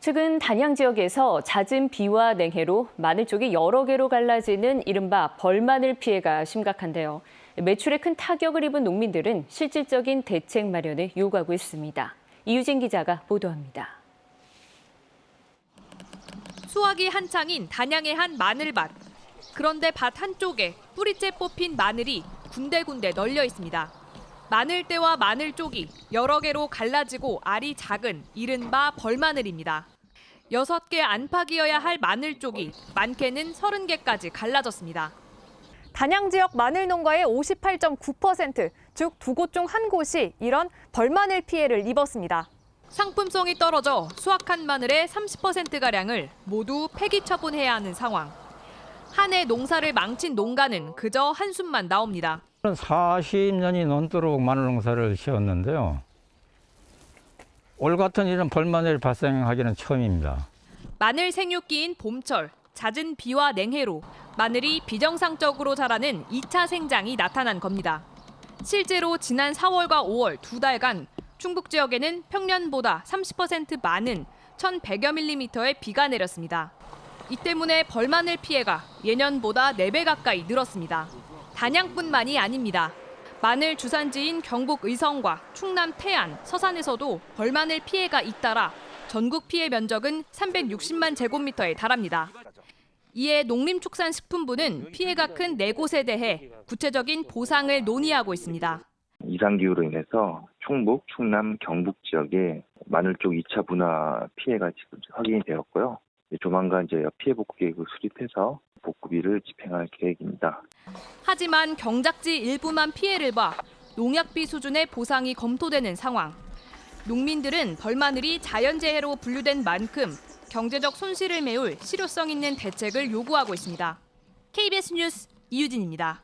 최근 단양 지역에서 잦은 비와 냉해로 마늘 쪽이 여러 개로 갈라지는 이른바 벌마늘 피해가 심각한데요. 매출에 큰 타격을 입은 농민들은 실질적인 대책 마련을 요구하고 있습니다. 이유진 기자가 보도합니다. 수확이 한창인 단양의 한 마늘밭. 그런데 밭 한쪽에 뿌리째 뽑힌 마늘이 군데군데 널려 있습니다. 마늘대와 마늘 쪽이 여러 개로 갈라지고 알이 작은 이른바 벌마늘입니다. 여섯 개 안팎이어야 할 마늘 쪽이 많게는 서른 개까지 갈라졌습니다. 단양 지역 마늘 농가의 58.9%, 즉 두 곳 중 한 곳이 이런 벌마늘 피해를 입었습니다. 상품성이 떨어져 수확한 마늘의 30%가량을 모두 폐기 처분해야 하는 상황. 한 해 농사를 망친 농가는 그저 한숨만 나옵니다. 40년이 넘도록 마늘 농사를 지었는데요. 올 같은 이런 벌마늘 발생하기는 처음입니다. 마늘 생육기인 봄철, 잦은 비와 냉해로 마늘이 비정상적으로 자라는 2차 생장이 나타난 겁니다. 실제로 지난 4월과 5월 두 달간 충북 지역에는 평년보다 30% 많은 1,100여 밀리미터의 비가 내렸습니다. 이 때문에 벌마늘 피해가 예년보다 4배 가까이 늘었습니다. 단양뿐만이 아닙니다. 마늘 주산지인 경북 의성과 충남 태안, 서산에서도 벌마늘 피해가 잇따라 전국 피해 면적은 360만 제곱미터에 달합니다. 이에 농림축산식품부는 피해가 큰 네 곳에 대해 구체적인 보상을 논의하고 있습니다. 이상 기후로 인해서 충북, 충남, 경북 지역에 마늘 쪽 2차 분화 피해가 지금 확인이 되었고요. 조만간 이제 피해 복구 계획을 수립해서 복구비를 집행할 계획입니다. 하지만 경작지 일부만 피해를 봐 농약비 수준의 보상이 검토되는 상황. 농민들은 벌마늘이 자연재해로 분류된 만큼 경제적 손실을 메울 실효성 있는 대책을 요구하고 있습니다. KBS 뉴스 이유진입니다.